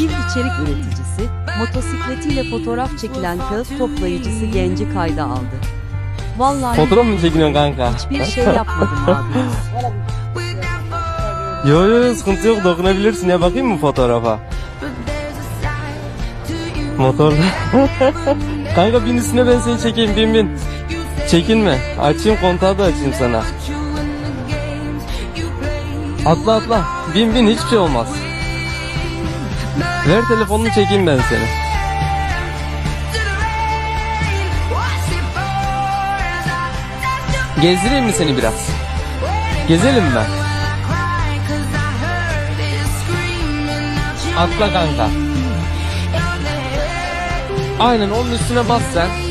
Bir içerik üreticisi, motosikletiyle fotoğraf çekilen kağıt toplayıcısı genci kayda aldı. Vallahi Fotoğraf mı çekiniyorsun kanka? hiçbir şey yapmadım abi. Yo yo yo, sıkıntı yok dokunabilirsin ya bakayım mı fotoğrafa? Motorda. kanka bin üstüne ben seni çekeyim bin bin. Çekinme. Açayım kontağı da açayım sana. Atla atla. Bin bin hiçbir şey olmaz. Ver telefonunu çekeyim ben seni. Gezdireyim mi seni biraz? Gezelim mi? Atla kanka. Aynen onun üstüne bas sen.